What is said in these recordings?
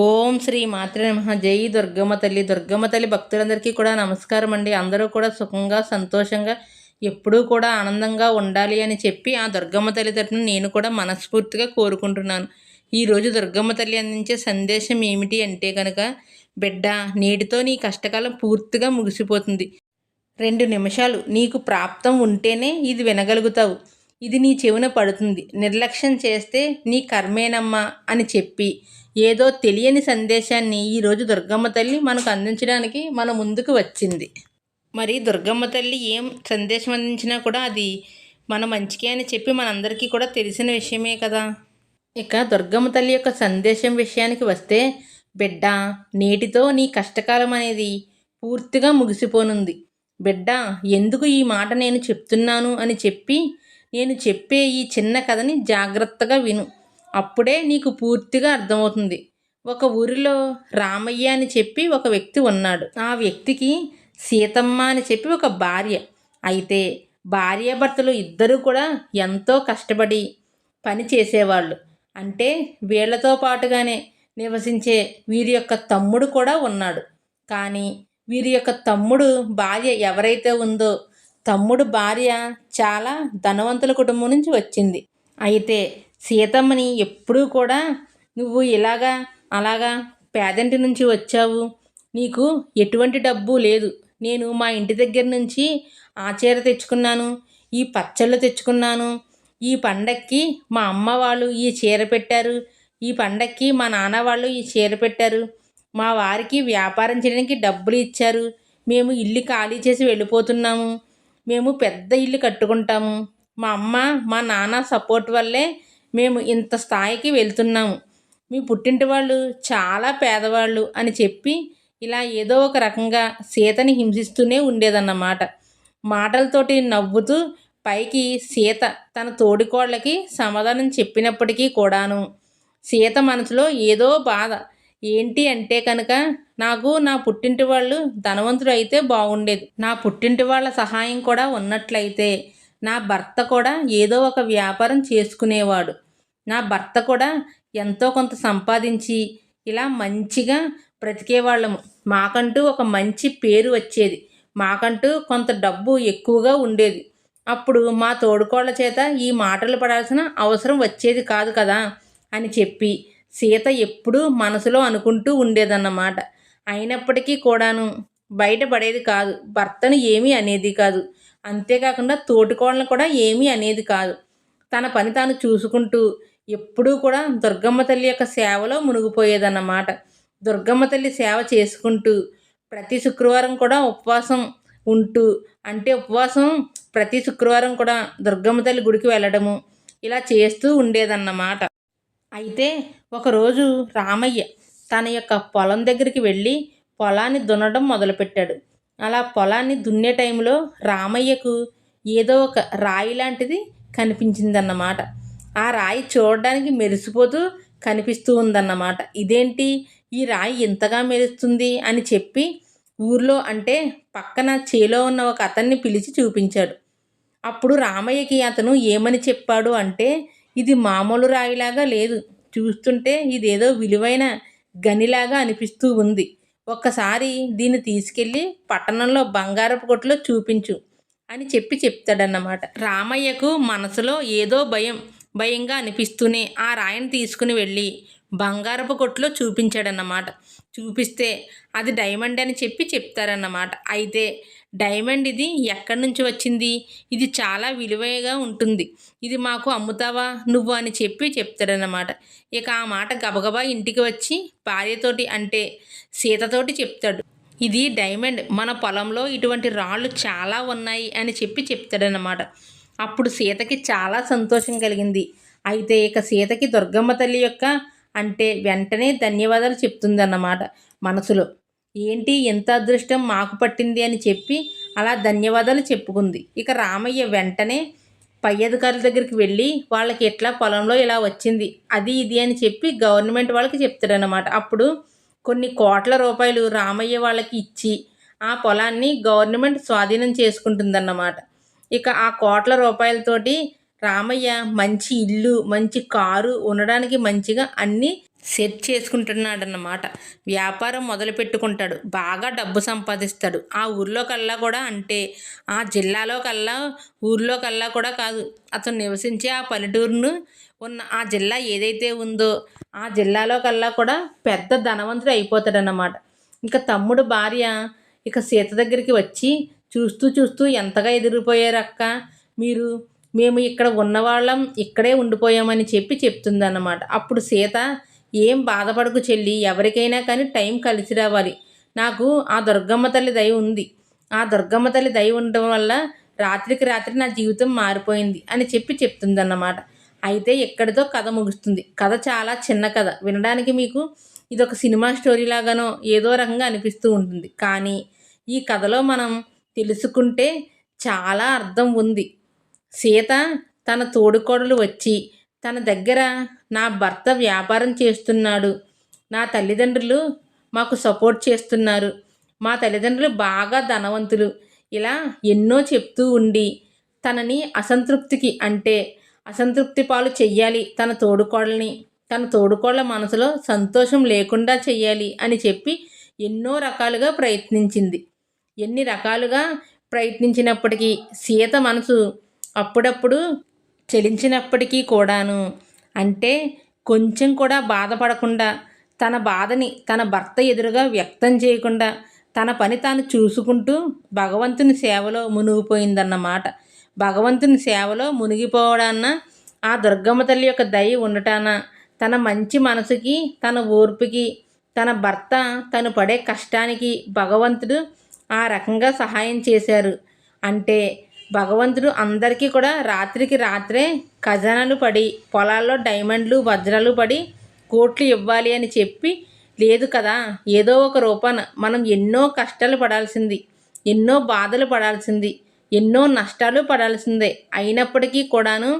ఓం శ్రీ మాత్రే నమ. జై దుర్గమ్మ తల్లి. దుర్గమ్మ తల్లి భక్తులందరికీ కూడా నమస్కారం అండి. అందరూ కూడా సుఖంగా సంతోషంగా ఎప్పుడూ కూడా ఆనందంగా ఉండాలి అని చెప్పి ఆ దుర్గమ్మ తల్లి తరఫున నేను కూడా మనస్ఫూర్తిగా కోరుకుంటున్నాను. ఈరోజు దుర్గమ్మ తల్లి అందించే సందేశం ఏమిటి అంటే కనుక బిడ్డ నేటితో నీ కష్టకాలం పూర్తిగా ముగిసిపోతుంది. రెండు నిమిషాలు నీకు ప్రాప్తం ఉంటేనే ఇది వినగలుగుతావు. ఇది నీ చెవిన పడుతుంది. నిర్లక్ష్యం చేస్తే నీ కర్మేనమ్మా అని చెప్పి ఏదో తెలియని సందేశాన్ని ఈరోజు దుర్గమ్మ తల్లి మనకు అందించడానికి మన ముందుకు వచ్చింది. మరి దుర్గమ్మ తల్లి ఏం సందేశం అందించినా కూడా అది మన మంచికే అని చెప్పి మనందరికీ కూడా తెలిసిన విషయమే కదా. ఇక దుర్గమ్మ తల్లి యొక్క సందేశం విషయానికి వస్తే బిడ్డ నేటితో నీ కష్టకాలం అనేది పూర్తిగా ముగిసిపోనుంది. బిడ్డ ఎందుకు ఈ మాట నేను చెప్తున్నాను? అని చెప్పి నేను చెప్పే ఈ చిన్న కథని జాగ్రత్తగా విను. అప్పుడే నీకు పూర్తిగా అర్థమవుతుంది. ఒక ఊరిలో రామయ్య అని చెప్పి ఒక వ్యక్తి ఉన్నాడు. ఆ వ్యక్తికి సీతమ్మ అని చెప్పి ఒక భార్య. అయితే భార్యాభర్తలు ఇద్దరూ కూడా ఎంతో కష్టపడి పని చేసేవాళ్ళు. అంటే వీళ్ళతో పాటుగానే నివసించే వీరి యొక్క తమ్ముడు కూడా ఉన్నాడు. కానీ వీరి యొక్క తమ్ముడు భార్య ఎవరైతే ఉందో తమ్ముడు భార్య చాలా ధనవంతుల కుటుంబం నుంచి వచ్చింది. అయితే సీతమ్మని ఎప్పుడూ కూడా నువ్వు ఇలాగా అలాగా పేదంటి నుంచి వచ్చావు. నీకు ఎటువంటి డబ్బు లేదు. నేను మా ఇంటి దగ్గర నుంచి ఆ చీర తెచ్చుకున్నాను ఈ పచ్చళ్ళు తెచ్చుకున్నాను. ఈ పండక్కి మా అమ్మ వాళ్ళు ఈ చీర పెట్టారు. ఈ పండక్కి మా నాన్న వాళ్ళు ఈ చీర పెట్టారు. మా వారికి వ్యాపారం చేయడానికి డబ్బులు ఇచ్చారు. మేము ఇల్లు ఖాళీ చేసి వెళ్ళిపోతున్నాము. మేము పెద్ద ఇల్లు కట్టుకుంటాము. మా అమ్మ మా నాన్న సపోర్ట్ వల్లే మేము ఇంత స్థాయికి వెళ్తున్నాము. మీ పుట్టింటి వాళ్ళు చాలా పేదవాళ్ళు అని చెప్పి ఇలా ఏదో ఒక రకంగా సీతని హింసిస్తూనే ఉండేదన్నమాట. మాటలతోటి నవ్వుతూ పైకి సీత తన తోడికోళ్ళకి సమాధానం చెప్పినప్పటికీ కూడాను సీత మనసులో ఏదో బాధ. ఏంటి అంటే కనుక నాకు నా పుట్టింటి వాళ్ళు ధనవంతుడు అయితే బాగుండేది. నా పుట్టింటి వాళ్ళ సహాయం కూడా ఉన్నట్లయితే నా భర్త కూడా ఏదో ఒక వ్యాపారం చేసుకునేవాడు. నా భర్త కూడా ఎంతో కొంత సంపాదించి ఇలా మంచిగా బ్రతికేవాళ్ళము. మాకంటూ ఒక మంచి పేరు వచ్చేది. మాకంటూ కొంత డబ్బు ఎక్కువగా ఉండేది. అప్పుడు మా తోడుకోళ్ళ చేత ఈ మాటలు పడాల్సిన అవసరం వచ్చేది కాదు కదా అని చెప్పి సీత ఎప్పుడూ మనసులో అనుకుంటూ ఉండేదన్నమాట. అయినప్పటికీ కూడాను బయటపడేది కాదు. భర్తను ఏమీ అనేది కాదు. అంతేకాకుండా తోటికోళ్ళను కూడా ఏమీ అనేది కాదు. తన పని తాను చూసుకుంటూ ఎప్పుడూ కూడా దుర్గమ్మ తల్లి యొక్క సేవలో మునిగిపోయేదన్నమాట. దుర్గమ్మ తల్లి సేవ చేసుకుంటూ ప్రతి శుక్రవారం కూడా ఉపవాసం ఉంటూ అంటే ఉపవాసం ప్రతి శుక్రవారం కూడా దుర్గమ్మ తల్లి గుడికి వెళ్ళడము ఇలా చేస్తూ ఉండేదన్నమాట. అయితే ఒకరోజు రామయ్య తన యొక్క పొలం దగ్గరికి వెళ్ళి పొలాన్ని దున్నడం మొదలుపెట్టాడు. అలా పొలాన్ని దున్నే టైంలో రామయ్యకు ఏదో ఒక రాయి లాంటిది కనిపించిందన్నమాట. ఆ రాయి చూడడానికి మెరిసిపోతూ కనిపిస్తూ ఉందన్నమాట. ఇదేంటి? ఈ రాయి ఇంతగా మెరుస్తుంది అని చెప్పి ఊర్లో అంటే పక్కన చేలో ఉన్న ఒక అతన్ని పిలిచి చూపించాడు. అప్పుడు రామయ్యకి అతను ఏమని చెప్పాడు అంటే ఇది మామూలు రాయిలాగా లేదు. చూస్తుంటే ఇదేదో విలువైన గనిలాగా అనిపిస్తూ ఉంది. ఒక్కసారి దీన్ని తీసుకెళ్ళి పట్టణంలో బంగారపు కొట్లో చూపించు అని చెప్పి చెప్తాడన్నమాట. రామయ్యకు మనసులో ఏదో భయం భయంగా అనిపిస్తూనే ఆ రాయిని తీసుకుని వెళ్ళి బంగారపు కొట్లో చూపించాడన్నమాట. చూపిస్తే అది డైమండ్ అని చెప్పి చెప్తారన్నమాట. అయితే డైమండ్ ఇది ఎక్కడి నుంచి వచ్చింది? ఇది చాలా విలువైగా ఉంటుంది. ఇది మాకు అమ్ముతావా? నువ్వు అని చెప్పి చెప్తాడనమాట ఇక ఆ మాట గబగబా ఇంటికి వచ్చి భార్యతోటి అంటే సీతతోటి చెప్తాడు. ఇది డైమండ్. మన పొలంలో ఇటువంటి రాళ్ళు చాలా ఉన్నాయి అని చెప్పి చెప్తాడనమాట అప్పుడు సీతకి చాలా సంతోషం కలిగింది. అయితే ఇక సీతకి దుర్గమ్మ తల్లి యొక్క అంటే వెంటనే ధన్యవాదాలు చెప్తుందన్నమాట మనసులో. ఏంటి ఎంత అదృష్టం మాకు పట్టింది అని చెప్పి అలా ధన్యవాదాలు చెప్పుకుంది. ఇక రామయ్య వెంటనే పై అధికారుల దగ్గరికి వెళ్ళి వాళ్ళకి ఎట్లా పొలంలో ఇలా వచ్చింది అది ఇది అని చెప్పి గవర్నమెంట్ వాళ్ళకి చెప్తాడనమాట అప్పుడు కొన్ని కోట్ల రూపాయలు రామయ్య వాళ్ళకి ఇచ్చి ఆ పొలాన్ని గవర్నమెంట్ స్వాధీనం చేసుకుంటుందన్నమాట. ఇక ఆ కోట్ల రూపాయలతోటి రామయ్య మంచి ఇల్లు మంచి కారు ఉండడానికి మంచిగా అన్నీ సెట్ చేసుకుంటున్నాడన్నమాట. వ్యాపారం మొదలు పెట్టుకుంటాడు. బాగా డబ్బు సంపాదిస్తాడు. ఆ ఊర్లో కల్లా కూడా అంటే ఆ జిల్లాలో కల్లా ఊర్లో కల్లా కూడా కాదు. అతను నివసించే ఆ పల్లెటూరును ఉన్న ఆ జిల్లా ఏదైతే ఉందో ఆ జిల్లాలో కల్లా కూడా పెద్ద ధనవంతుడు అయిపోతాడన్నమాట. ఇంకా తమ్ముడు భార్య ఇక సీత దగ్గరికి వచ్చి చూస్తూ చూస్తూ ఎంతగా ఎదిరిపోయారు అక్క? మీరు మేము ఇక్కడ ఉన్నవాళ్ళం ఇక్కడే ఉండిపోయామని చెప్పి చెప్తుందన్నమాట. అప్పుడు సీత ఏం బాధపడకు చెల్లి ఎవరికైనా కానీ టైం కలిసి రావాలి. నాకు ఆ దుర్గమ్మ తల్లి దయ ఉంది. ఆ దుర్గమ్మ తల్లి దయ ఉండటం వల్ల రాత్రికి రాత్రి నా జీవితం మారిపోయింది అని చెప్పి చెప్తుందన్నమాట. అయితే ఎక్కడితో కథ ముగుస్తుంది. కథ చాలా చిన్న కథ. వినడానికి మీకు ఇది ఒక సినిమా స్టోరీ లాగానో ఏదో రకంగా అనిపిస్తూ ఉంటుంది. కానీ ఈ కథలో మనం తెలుసుకుంటే చాలా అర్థం ఉంది. సీత తన తోడుకోడలు వచ్చి తన దగ్గర నా భర్త వ్యాపారం చేస్తున్నాడు. నా తల్లిదండ్రులు మాకు సపోర్ట్ చేస్తున్నారు. మా తల్లిదండ్రులు బాగా ధనవంతులు. ఇలా ఎన్నో చెప్తూ ఉండి తనని అసంతృప్తికి అంటే అసంతృప్తి పాలు చెయ్యాలి తన తోడుకోడల్ని తన తోడుకోళ్ళ మనసులో సంతోషం లేకుండా చెయ్యాలి అని చెప్పి ఎన్నో రకాలుగా ప్రయత్నించింది. ఎన్ని రకాలుగా ప్రయత్నించినప్పటికీ సీత మనసు అప్పుడప్పుడు చెలించినప్పటికీ కూడాను అంటే కొంచెం కూడా బాధపడకుండా తన బాధని తన భర్త ఎదురుగా వ్యక్తం చేయకుండా తన పని తాను చూసుకుంటూ భగవంతుని సేవలో మునిగిపోయిందన్నమాట. భగవంతుని సేవలో మునిగిపోవడాన్న ఆ దుర్గమ్మ తల్లి యొక్క దయ ఉండటాన తన మంచి మనసుకి తన ఓర్పుకి తన భర్త తను పడే కష్టానికి భగవంతుడు ఆ రకంగా సహాయం చేశారు. అంటే భగవంతుడు అందరికీ కూడా రాత్రికి రాత్రే ఖజానాలు పడి పొలాల్లో డైమండ్లు వజ్రాలు పడి కోట్లు ఇవ్వాలి అని చెప్పి లేదు కదా ఏదో ఒక రూపాన మనం ఎన్నో కష్టాలు పడాల్సింది ఎన్నో బాధలు పడాల్సింది ఎన్నో నష్టాలు పడాల్సిందే. అయినప్పటికీ కూడాను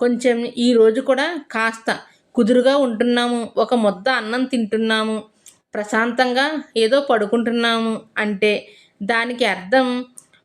కొంచెం ఈరోజు కూడా కాస్త కుదురుగా ఉంటున్నాము ఒక ముద్ద అన్నం తింటున్నాము ప్రశాంతంగా ఏదో పడుకుంటున్నాము అంటే దానికి అర్థం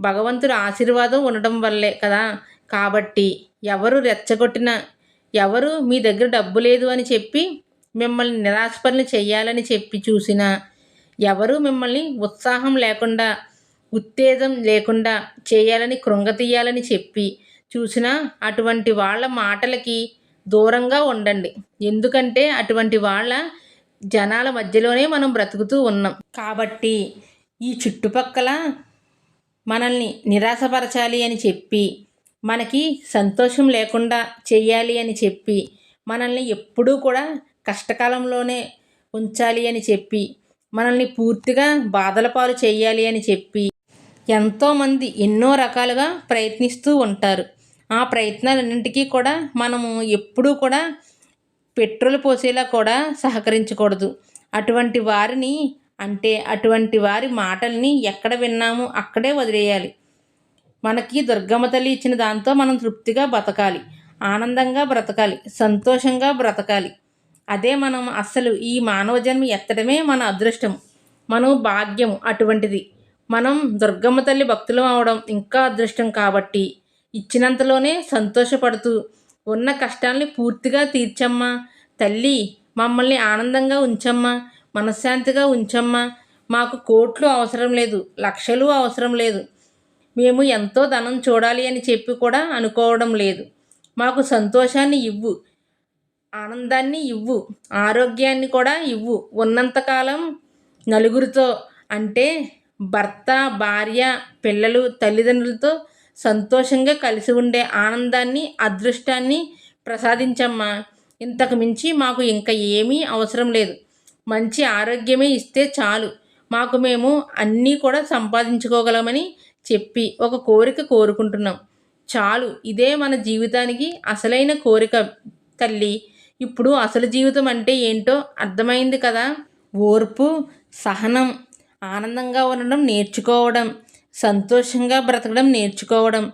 భగవంతుడి ఆశీర్వాదం ఉండడం వల్లే కదా. కాబట్టి ఎవరు రెచ్చగొట్టిన ఎవరు మీ దగ్గర డబ్బు లేదు అని చెప్పి మిమ్మల్ని నిరాశపరులు చేయాలని చెప్పి చూసినా ఎవరు మిమ్మల్ని ఉత్సాహం లేకుండా ఉత్తేజం లేకుండా చేయాలని కృంగతీయాలని చెప్పి చూసినా అటువంటి వాళ్ళ మాటలకి దూరంగా ఉండండి. ఎందుకంటే అటువంటి వాళ్ళ జనాల మధ్యలోనే మనం బ్రతుకుతూ ఉన్నాం. కాబట్టి ఈ చుట్టుపక్కల మనల్ని నిరాశపరచాలి అని చెప్పి మనకి సంతోషం లేకుండా చేయాలి అని చెప్పి మనల్ని ఎప్పుడూ కూడా కష్టకాలంలోనే ఉంచాలి అని చెప్పి మనల్ని పూర్తిగా బాధల పాలు చేయాలి అని చెప్పి ఎంతోమంది ఎన్నో రకాలుగా ప్రయత్నిస్తూ ఉంటారు. ఆ ప్రయత్నాలన్నింటికీ కూడా మనము ఎప్పుడూ కూడా పెట్రోల్ పోసేలా కూడా సహకరించకూడదు. అటువంటి వారిని అంటే అటువంటి వారి మాటల్ని ఎక్కడ విన్నాము అక్కడే వదిలేయాలి. మనకి దుర్గమ్మ తల్లి ఇచ్చిన దాంతో మనం తృప్తిగా బ్రతకాలి. ఆనందంగా బ్రతకాలి. సంతోషంగా బ్రతకాలి. అదే మనం అస్సలు ఈ మానవ జన్మ ఎత్తడమే మన అదృష్టం. మనం భాగ్యం అటువంటిది. మనం దుర్గమ్మ తల్లి భక్తులు అవడం ఇంకా అదృష్టం కాబట్టి ఇచ్చినంతలోనే సంతోషపడుతూ ఉన్న కష్టాల్ని పూర్తిగా తీర్చమ్మా. తల్లి మమ్మల్ని ఆనందంగా ఉంచమ్మా. మనశ్శాంతిగా ఉంచమ్మా. మాకు కోట్లు అవసరం లేదు. లక్షలు అవసరం లేదు. మేము ఎంతో ధనం చూడాలి అని చెప్పి కూడా అనుకోవడం లేదు. మాకు సంతోషాన్ని ఇవ్వు. ఆనందాన్ని ఇవ్వు. ఆరోగ్యాన్ని కూడా ఇవ్వు. ఉన్నంతకాలం నలుగురితో అంటే భర్త భార్య పిల్లలు తల్లిదండ్రులతో సంతోషంగా కలిసి ఉండే ఆనందాన్ని అదృష్టాన్ని ప్రసాదించమ్మా. ఇంతకు మించి మాకు ఇంకా ఏమీ అవసరం లేదు. మంచి ఆరోగ్యమే ఇస్తే చాలు. మాకు మేము అన్నీ కూడా సంపాదించుకోగలమని చెప్పి ఒక కోరిక కోరుకుంటున్నాం. చాలు ఇదే మన జీవితానికి అసలైన కోరిక తల్లి. ఇప్పుడు అసలు జీవితం అంటే ఏంటో అర్థమైంది కదా? ఓర్పు సహనం ఆనందంగా ఉండడం నేర్చుకోవడం సంతోషంగా బ్రతకడం నేర్చుకోవడం.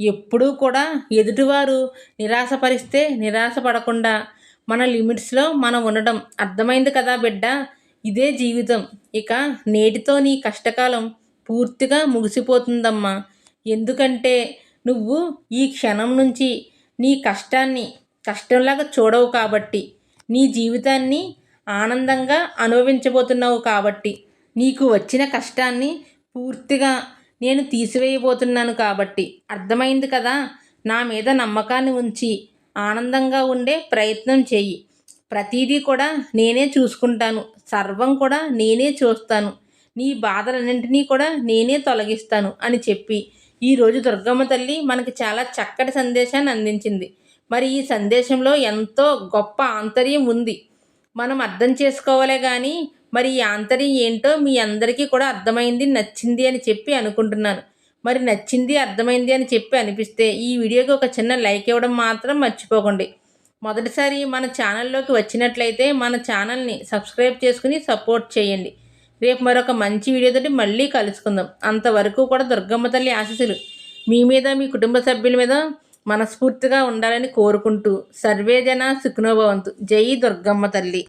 ఎప్పుడూ కూడా ఎదుటివారు నిరాశపరిస్తే నిరాశపడకుండా మన లిమిట్స్లో మనం ఉండడం. అర్థమైంది కదా బిడ్డ? ఇదే జీవితం. ఇక నేటితో నీ కష్టకాలం పూర్తిగా ముగిసిపోతుందమ్మా. ఎందుకంటే నువ్వు ఈ క్షణం నుంచి నీ కష్టాన్ని కష్టంలాగా చూడవు కాబట్టి నీ జీవితాన్ని ఆనందంగా అనుభవించబోతున్నావు కాబట్టి నీకు వచ్చిన కష్టాన్ని పూర్తిగా నేను తీసివేయబోతున్నాను కాబట్టి అర్థమైంది కదా? నా మీద నమ్మకాన్ని ఉంచి ఆనందంగా ఉండే ప్రయత్నం చెయ్యి ప్రతిదీ కూడా నేనే చూసుకుంటాను. సర్వం కూడా నేనే చూస్తాను. నీ బాధలన్నింటినీ కూడా నేనే తొలగిస్తాను అని చెప్పి ఈరోజు దుర్గమ్మ తల్లి మనకి చాలా చక్కటి సందేశాన్ని అందించింది. మరి ఈ సందేశంలో ఎంతో గొప్ప ఆంతర్యం ఉంది. మనం అర్థం చేసుకోవాలే కానీ మరి ఈ ఆంతర్యం ఏంటో మీ అందరికీ కూడా అర్థమైంది నచ్చింది అని చెప్పి అనుకుంటున్నాను. మరి నచ్చింది అర్థమైంది అని చెప్పి అనిపిస్తే ఈ వీడియోకి ఒక చిన్న లైక్ ఇవ్వడం మాత్రం మర్చిపోకండి. మొదటిసారి మన ఛానల్లోకి వచ్చినట్లయితే మన ఛానల్ని సబ్స్క్రైబ్ చేసుకుని సపోర్ట్ చేయండి. రేపు మరొక మంచి వీడియోతోటి మళ్ళీ కలుసుకుందాం. అంతవరకు కూడా దుర్గమ్మ తల్లి ఆశీస్సులు మీ మీద మీ కుటుంబ సభ్యుల మీద మనస్ఫూర్తిగా ఉండాలని కోరుకుంటూ. సర్వేజన సుఖనోభవంతు జై దుర్గమ్మ తల్లి.